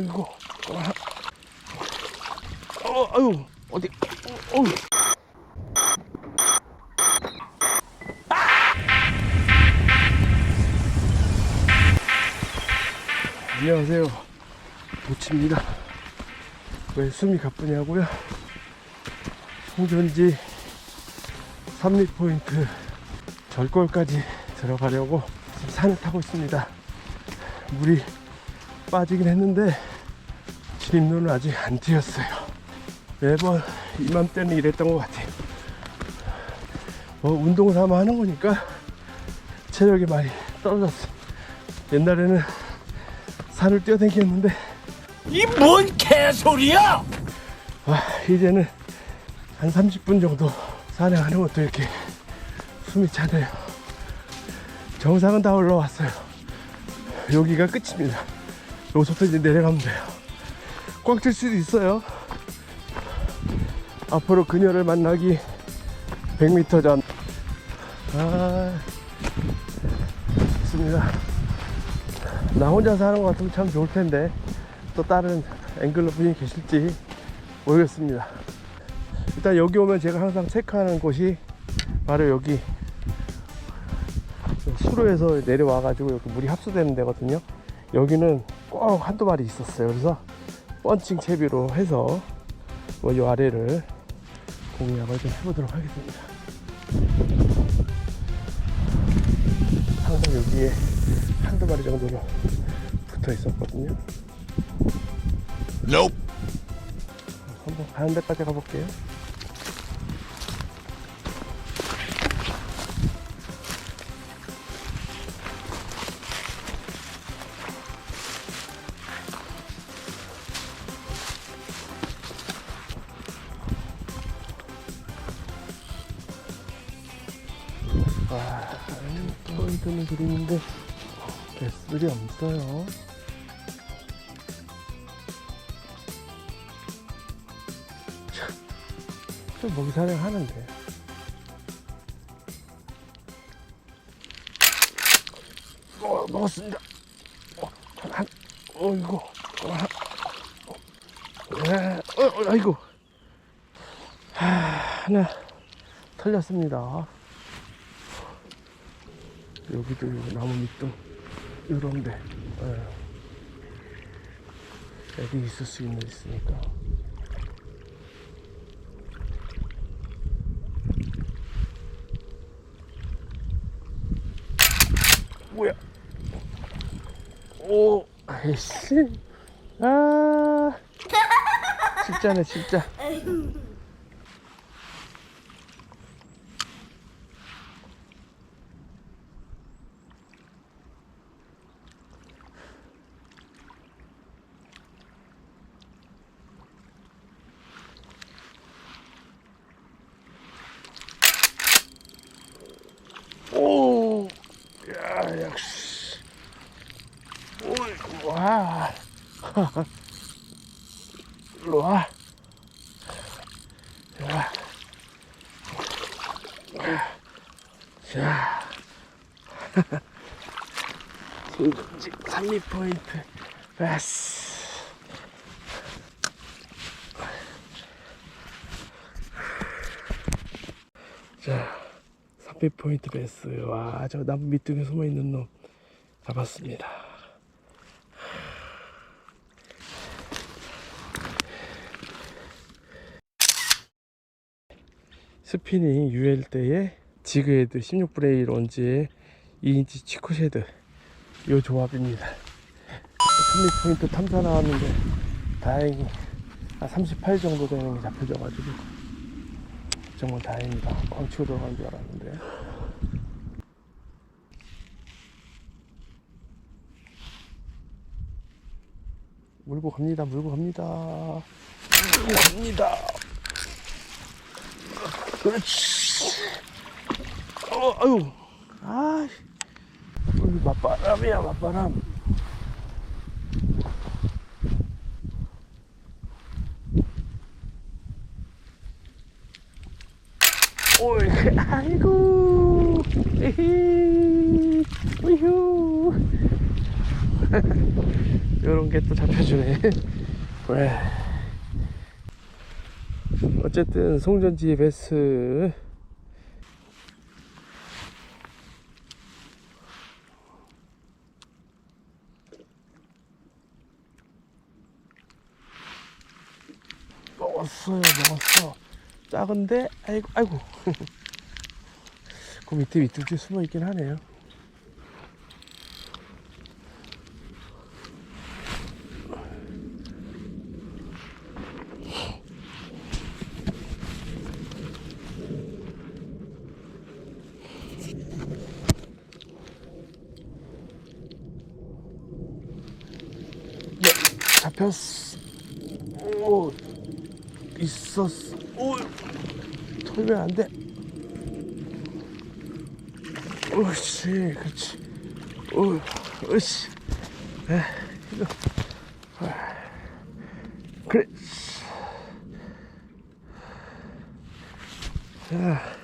어이구. 아. 어, 아유, 어디, 어, 어. 안녕하세요. 도치입니다. 왜 숨이 가쁘냐고요? 홍전지 3리 포인트 절골까지 들어가려고 지금 산을 타고 있습니다. 물이 빠지긴 했는데 진입로는 아직 안 띄었어요. 매번 이맘때는 이랬던 것 같아요. 뭐 운동 삼아 하는 거니까 체력이 많이 떨어졌어. 옛날에는 산을 뛰어다녔는데 이 뭔 개소리야! 아, 이제는 한 30분 정도 산행하는 것도 이렇게 숨이 차네요. 정상은 다 올라왔어요. 여기가 끝입니다. 여기서부터 이제 내려가면 돼요. 꽉찰 수도 있어요. 앞으로 그녀를 만나기 100m 전. 아, 좋습니다. 나 혼자 사는 것 같으면 참 좋을 텐데 또 다른 앵글러 분이 계실지 모르겠습니다. 일단 여기 오면 제가 항상 체크하는 곳이 바로 여기 수로에서 내려와가지고 여기 물이 합수되는 데거든요. 여기는 꼭 한두 마리 있었어요. 그래서 펀칭 채비로 해서 뭐이 아래를 공략을 좀 해보도록 하겠습니다. 항상 여기에 한두 마리 정도로 붙어 있었거든요. Nope. 한번 가는 데까지 가볼게요. 아, 포인트는 그리는데 배슬이 없어요. 좀 먹이 사냥 하는데. 어, 먹었습니다. 어, 한, 어이구. 어, 한, 어, 어, 어, 아이고. 하, 하나 털렸습니다. 여기도 요 나무 밑둥 이런데 예. 애기 있을 수 있는 있으니까. 뭐야? 오, 아이씨. 아, 진짜네, 진짜. 오, 야, 역시. 오, 와. 일로 와. 자. 자. 진동지 3리 포인트. 베스. 자. 300 포인트 베스. 와, 저 나무 밑둥에 숨어 있는 놈 잡았습니다. 스피닝 UL 때에 지그헤드 16브레이 런지에 2인치 치쿠쉐드 이 조합입니다. 3리 포인트 탐사 나왔는데 다행히 한 38 정도 되는 게 잡혀져가지고 정말 다행이다. 꽝 치고 들어간 줄 알았는데. 물고 갑니다. 물고 갑니다. 물고 갑니다. 그렇지. 어, 아유. 아, 여기 맞바람이야, 맞바람. 오이, 아이고, 에헤이, 우휴. 이런 게 또 잡혀주네. 왜? 어쨌든 송전지 베스 먹었어요 먹었어 작은데 아이고 아이고 그 밑에 밑둥지 숨어 있긴 하네요. 네 잡혔어 오 있었어 오 털면 안 돼 옳지 그렇지. 오 으씨 에 이거. 아, 그래. 자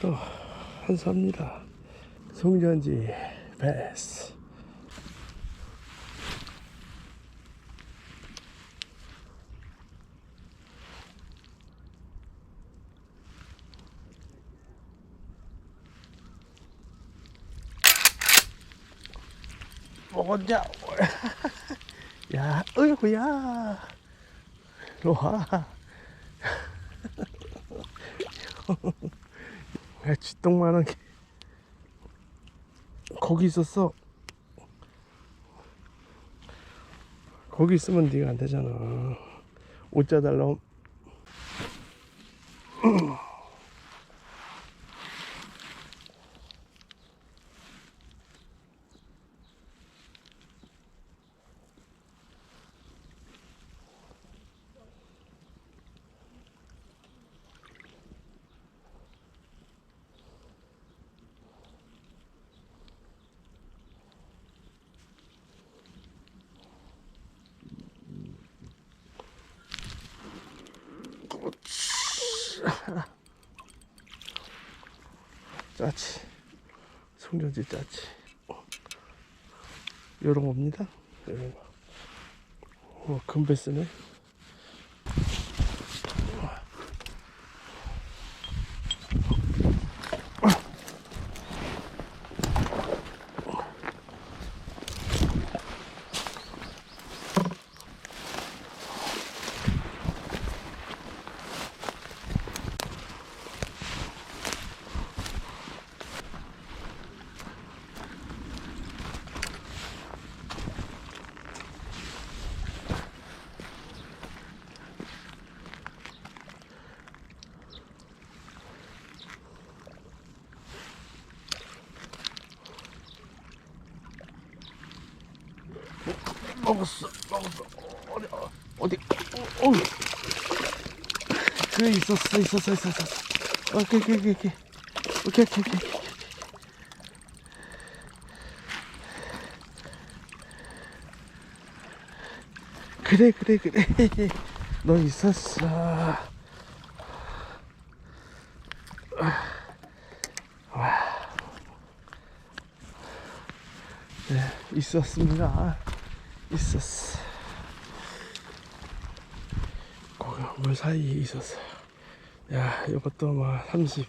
또 한수합니다. 송전지 베스 먹었냐? 야, 어이구야. 와. 야, 쥐똥만한 게. 거기 있었어. 거기 있으면 네가 안 되잖아. 옷 짜달라. 짜치. 송전지 짜치. 요런 겁니다. 요런 거. 어, 금베스네. 먹었어, 먹었어. 어디, 어, 어디, 어, 어. 그래, 있었어, 있었어, 있었어. 오케이, 오케이, 오케이, 오케이. 오케이, 오케이, 오케이. 그래, 그래, 그래. 너 있었어. 네, 있었습니다. 있었어. 거기 물 사이에 있었어요. 야, 이것도 막 30,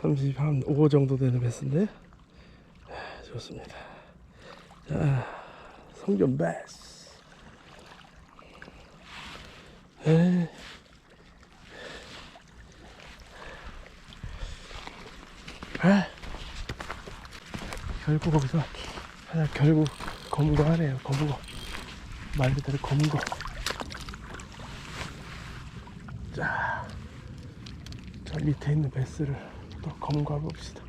30, 한 5 정도 되는 배스인데? 아, 좋습니다. 자, 성전 배스. 에이. 아. 결국 거기서 하나 결국 검거 하네요. 검거 말 그대로 검거 자, 저 밑에 있는 베스를 또 검거해 봅시다.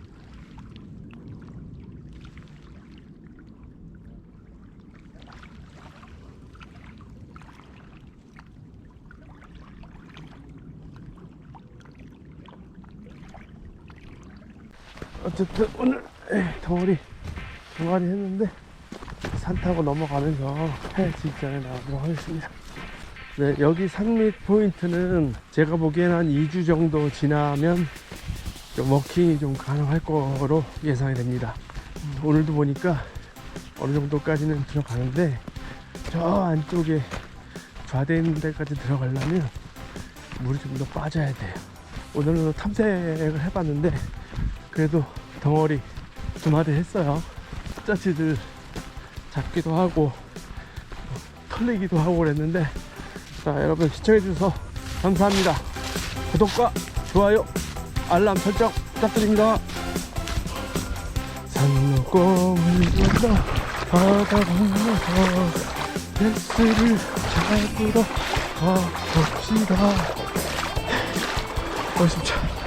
어쨌든 오늘 에이, 덩어리 동아리 했는데 산 타고 넘어가면서 해 직전에 나가도록 하겠습니다. 네, 여기 산밑 포인트는 제가 보기엔 한 2주 정도 지나면 좀 워킹이 좀 가능할 거로 예상이 됩니다. 음, 오늘도 보니까 어느 정도까지는 들어가는데 저 안쪽에 좌대 있는 데까지 들어가려면 물이 좀 더 빠져야 돼요. 오늘은 탐색을 해봤는데 그래도 덩어리 두 마리 했어요. 짜치들 잡기도 하고 털리기도 하고 그랬는데 자 여러분 시청해주셔서 감사합니다. 구독과 좋아요 알람 설정 부탁드립니다. 산 넘고 물 건너 바다 건너서 베스를 잡으러 가봅시다. 어 진짜